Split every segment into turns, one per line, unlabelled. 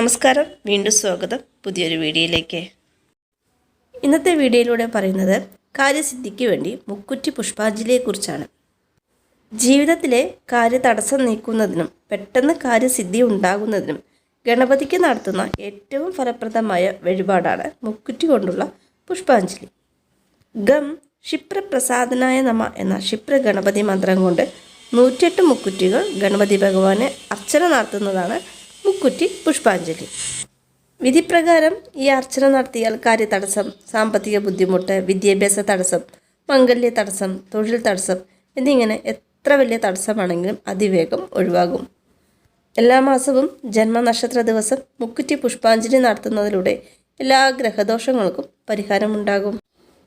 നമസ്കാരം വീണ്ടും സ്വാഗതം. പുതിയൊരു വീഡിയോയിലേക്ക്. ഇന്നത്തെ വീഡിയോയിലൂടെ പറയുന്നത് കാര്യസിദ്ധിക്ക് വേണ്ടി മുക്കുറ്റി പുഷ്പാഞ്ജലിയെക്കുറിച്ചാണ്. ജീവിതത്തിലെ കാര്യ തടസ്സം നീക്കുന്നതിനും പെട്ടെന്ന് കാര്യസിദ്ധി ഉണ്ടാകുന്നതിനും ഗണപതിക്ക് നടത്തുന്ന ഏറ്റവും ഫലപ്രദമായ വഴിപാടാണ് മുക്കുറ്റി കൊണ്ടുള്ള പുഷ്പാഞ്ജലി. ഗം ക്ഷിപ്രപ്രസാദനായ നമ എന്ന ക്ഷിപ്ര ഗണപതി മന്ത്രം കൊണ്ട് നൂറ്റെട്ട് മുക്കുറ്റികൾ ഗണപതി ഭഗവാനെ അർച്ചന നടത്തുന്നതാണ് മുക്കുറ്റി പുഷ്പാഞ്ജലി. വിധിപ്രകാരം ഈ അർച്ചന നടത്തിയാൽ കാര്യതടസ്സം സാമ്പത്തിക ബുദ്ധിമുട്ട് വിദ്യാഭ്യാസ തടസ്സം മംഗല്യ തടസ്സം തൊഴിൽ തടസ്സം എന്നിങ്ങനെ എത്ര വലിയ തടസ്സമാണെങ്കിലും അതിവേഗം ഒഴിവാകും. എല്ലാ മാസവും ജന്മനക്ഷത്ര ദിവസം മുക്കുറ്റി പുഷ്പാഞ്ജലി നടത്തുന്നതിലൂടെ എല്ലാ ഗ്രഹദോഷങ്ങൾക്കും പരിഹാരമുണ്ടാകും.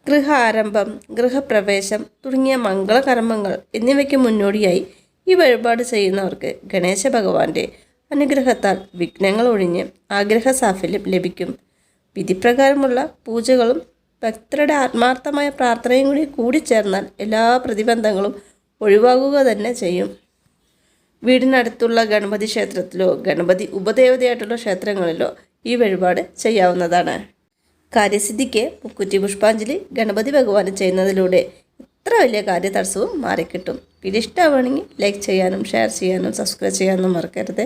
ഗൃഹ ആരംഭം ഗൃഹപ്രവേശം തുടങ്ങിയ മംഗളകർമ്മങ്ങൾ എന്നിവയ്ക്ക് മുന്നോടിയായി ഈ വഴിപാട് ചെയ്യുന്നവർക്ക് ഗണേശ ഭഗവാന്റെ അനുഗ്രഹത്താൽ വിഘ്നങ്ങൾ ഒഴിഞ്ഞ് ആഗ്രഹ സാഫല്യം ലഭിക്കും. വിധിപ്രകാരമുള്ള പൂജകളും ഭക്തരുടെ ആത്മാർത്ഥമായ പ്രാർത്ഥനയും കൂടി കൂടിച്ചേർന്നാൽ എല്ലാ പ്രതിബന്ധങ്ങളും ഒഴിവാകുക തന്നെ ചെയ്യും. വീടിനടുത്തുള്ള ഗണപതി ക്ഷേത്രത്തിലോ ഗണപതി ഉപദേവതയായിട്ടുള്ള ക്ഷേത്രങ്ങളിലോ ഈ വഴിപാട് ചെയ്യാവുന്നതാണ്. കാര്യസിദ്ധിക്ക് മുക്കുറ്റി പുഷ്പാഞ്ജലി ഗണപതി ഭഗവാന് ചെയ്യുന്നതിലൂടെ ഇത്ര വലിയ കാര്യതടസ്സവും മാറിക്കിട്ടും. വീഡിയോ ഇഷ്ടമാണെങ്കിൽ ലൈക്ക് ചെയ്യാനും ഷെയർ ചെയ്യാനും സബ്സ്ക്രൈബ് ചെയ്യാനും മറക്കരുത്.